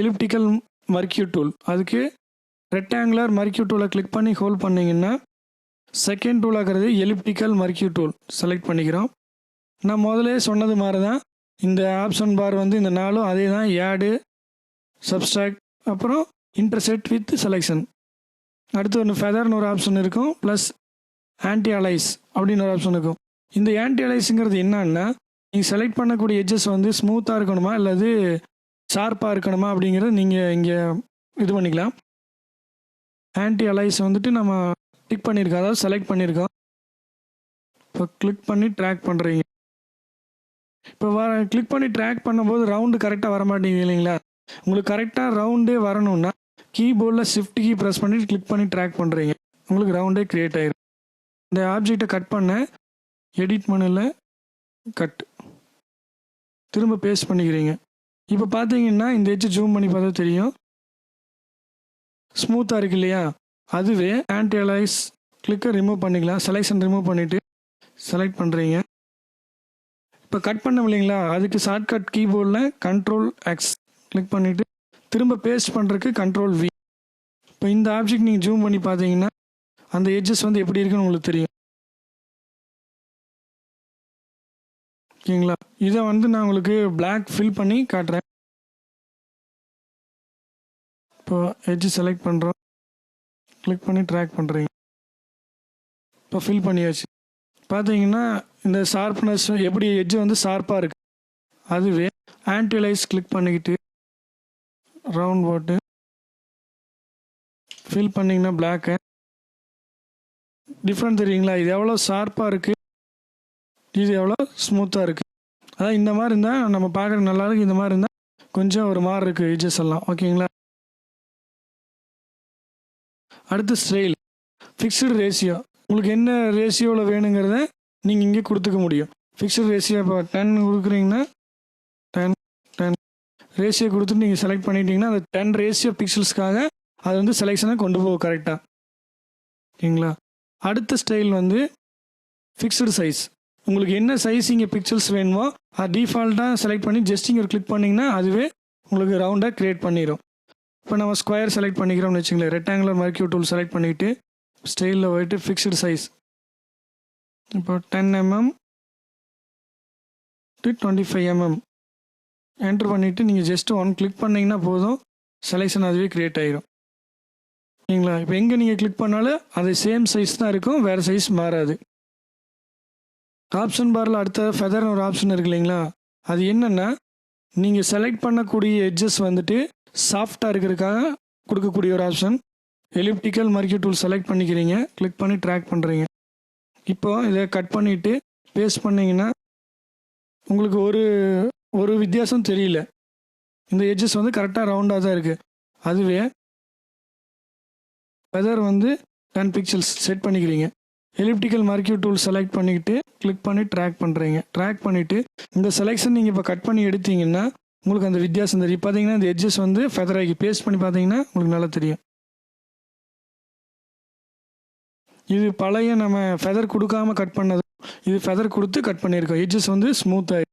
Elliptical marquee tool அதுக்கு rectangular marquee டூலை click பண்ணி ஹோல்ட் பண்ணிங்கன்னா செகண்ட் டூலாகிறது எலிப்டிக்கல் மர்க்யூ டூல் செலக்ட் பண்ணிக்கிறோம். நான் முதலே சொன்னது மாதிரி தான் இந்த ஆப்ஷன் பார் வந்து இந்த நாளும் அதே தான் ஏடு சப்ஸ்ட்ராக்ட் அப்புறம் இன்டர்செட் வித் செலெக்ஷன் அடுத்து ஒன்று ஃபெதர்னு ஒரு ஆப்ஷன் இருக்கும். ப்ளஸ் ஆன்டி அலைஸ் அப்படின்னு ஒரு ஆப்ஷன் இருக்கும். இந்த ஆன்டி அலைஸுங்கிறது என்னன்னா நீங்கள் செலக்ட் பண்ணக்கூடிய எட்ஜஸ் வந்து ஸ்மூத்தாக இருக்கணுமா? அல்லது ஷார்ப்பாக இருக்கணுமா அப்படிங்கிறத நீங்கள் இங்கே இது பண்ணிக்கலாம். ஆன்டி அலைஸ் வந்துட்டு நம்ம டிக் பண்ணியிருக்கோம் அதாவது செலக்ட் பண்ணியிருக்கோம் இப்போ கிளிக் பண்ணி ட்ராக் பண்ணுறீங்க இப்போ வர கிளிக் பண்ணி ட்ராக் பண்ணும்போது ரவுண்டு கரெக்டாக வர மாட்டேங்குது இல்லைங்களா? உங்களுக்கு கரெக்டாக ரவுண்டே வரணும்னா கீபோர்டில் ஷிஃப்ட் கீ ப்ரெஸ் பண்ணிட்டு கிளிக் பண்ணி ட்ராக் பண்ணுறீங்க உங்களுக்கு ரவுண்டே க்ரியேட் ஆயிரும். இந்த ஆப்ஜெக்டை கட் பண்ண எடிட் பண்ணல கட் திரும்ப பேஸ்ட் பண்ணிக்கிறீங்க. இப்போ பார்த்தீங்கன்னா இந்த எட்ஜ் ஜூம் பண்ணி பார்த்தா தெரியும். ஸ்மூத்தாக இருக்கு இல்லையா? அதுவே ஆன்டி அலைஸ் கிளிக்கை ரிமூவ் பண்ணிக்கலாம். செலெக்ஷன் ரிமூவ் பண்ணிவிட்டு செலக்ட் பண்ணுறீங்க இப்போ கட் பண்ண இல்லைங்களா? அதுக்கு ஷார்ட்கட் கீபோர்டில் கண்ட்ரோல் எக்ஸ் கிளிக் பண்ணிவிட்டு திரும்ப பேஸ்ட் பண்ணுறதுக்கு கண்ட்ரோல் வி இப்போ இந்த ஆப்ஜெக்ட் நீங்கள் ஜூம் பண்ணி பார்த்தீங்கன்னா அந்த எட்ஜஸ் வந்து எப்படி இருக்குன்னு உங்களுக்கு தெரியும். ஓகேங்களா? இதை வந்து நான் உங்களுக்கு பிளாக் ஃபில் பண்ணி காட்டுறேன். இப்போ எட்ஜ் செலக்ட் பண்ணுறோம் கிளிக் பண்ணி ட்ராக் பண்ணுறீங்க இப்போ ஃபில் பண்ணியாச்சு. பார்த்தீங்கன்னா இந்த ஷார்ப்னஸ் எப்படி எட்ஜ் வந்து ஷார்ப்பாக இருக்கு? அதுவே ஆன்டிலைஸ் கிளிக் பண்ணிக்கிட்டு ரவுண்ட் போட்டு ஃபில் பண்ணிங்கன்னா பிளாக்கு டிஃப்ரெண்ட் தெரியுங்களா? இது எவ்வளோ ஷார்ப்பாக இருக்குது இது எவ்வளோ? ஸ்மூத்தாக இருக்குது அதான் இந்த மாதிரி இருந்தால் நம்ம பார்க்குறது நல்லா இருக்குது இந்த மாதிரி இருந்தால் கொஞ்சம் ஒரு மாதிரி இருக்குது எஜஸ் எல்லாம். ஓகேங்களா? அடுத்து ஸ்டைல் ஃபிக்ஸ்டு ரேஷியோ உங்களுக்கு என்ன ரேஷியோவில் வேணுங்கிறத நீங்கள் இங்கே கொடுத்துக்க முடியும். ஃபிக்ஸ்டு ரேஷியோ இப்போ டென் கொடுக்குறீங்கன்னா டென் டென் ரேஷியோ கொடுத்துட்டு நீங்கள் செலக்ட் பண்ணிட்டீங்கன்னா அந்த டென் ரேஷியோ பிக்சல்ஸ்க்காக அது வந்து செலெக்ஷனை கொண்டு போகும் கரெக்டாக ஓகேங்களா? அடுத்த ஸ்டைல் வந்து ஃபிக்ஸ்டு சைஸ் உங்களுக்கு என்ன சைஸ் இங்கே பிக்சல்ஸ் வேணுமோ அது டிஃபால்ட்டாக செலக்ட் பண்ணி ஜஸ்ட் இங்கே கிளிக் பண்ணிங்கன்னா அதுவே உங்களுக்கு ரவுண்டாக க்ரியேட் பண்ணிடும் இப்போ நம்ம ஸ்கொயர் mm செலக்ட் mm. பண்ணிக்கிறோம்னு வச்சுங்களேன் ரெக்டாங்குலர் மர்க்கியூ டூல் செலக்ட் பண்ணிவிட்டு ஸ்டைலில் போயிட்டு ஃபிக்ஸ்டு சைஸ் இப்போ ten mm to twenty five mm enter பண்ணிவிட்டு நீங்கள் ஜஸ்ட்டு ஒன் கிளிக் பண்ணிங்கன்னா போதும். செலெக்ஷன் அதுவே க்ரியேட் ஆகிரும் சரிங்களா? இப்போ எங்கே நீங்கள் கிளிக் பண்ணாலும் அது சேம் சைஸ் தான் இருக்கும் வேறு சைஸ் மாறாது. ஆப்ஷன் பாரில் அடுத்த ஃபெதர்னு ஒரு ஆப்ஷன் இருக்கு இல்லைங்களா? அது என்னென்னா நீங்கள் செலக்ட் பண்ணக்கூடிய எட்ஜஸ் வந்துட்டு சாஃப்டாக இருக்கிறதுக்காக கொடுக்கக்கூடிய ஒரு option elliptical marquee tool select பண்ணிக்கிறீங்க. கிளிக் பண்ணி ட்ராக் பண்ணுறீங்க இப்போ இதை கட் பண்ணிவிட்டு பேஸ்ட் பண்ணிங்கன்னா உங்களுக்கு ஒரு ஒரு வித்தியாசம் தெரியல. இந்த எட்ஜஸ் வந்து கரெக்டாக ரவுண்டாக தான் இருக்குது அதுவே வெதர் வந்து டென் பிக்சல்ஸ் செட் பண்ணிக்கிறீங்க. எலிப்டிக்கல் மர்க்யூ டூல் செலக்ட் பண்ணிக்கிட்டு கிளிக் பண்ணி ட்ராக் பண்ணுறீங்க ட்ராக் பண்ணிவிட்டு இந்த செலெக்ஷன் நீங்கள் இப்போ கட் பண்ணி எடுத்தீங்கன்னா உங்களுக்கு அந்த வித்தியாசம் தெரியும். பார்த்தீங்கன்னா இந்த எட்ஜஸ் வந்து ஃபெதர் ஆகி பேஸ்ட் பண்ணி பார்த்தீங்கன்னா உங்களுக்கு நல்லா தெரியும். இது பழைய நம்ம ஃபெதர் கொடுக்காம கட் பண்ணது இது ஃபெதர் கொடுத்து கட் பண்ணியிருக்கோம். எட்ஜஸ் வந்து ஸ்மூத் ஆகி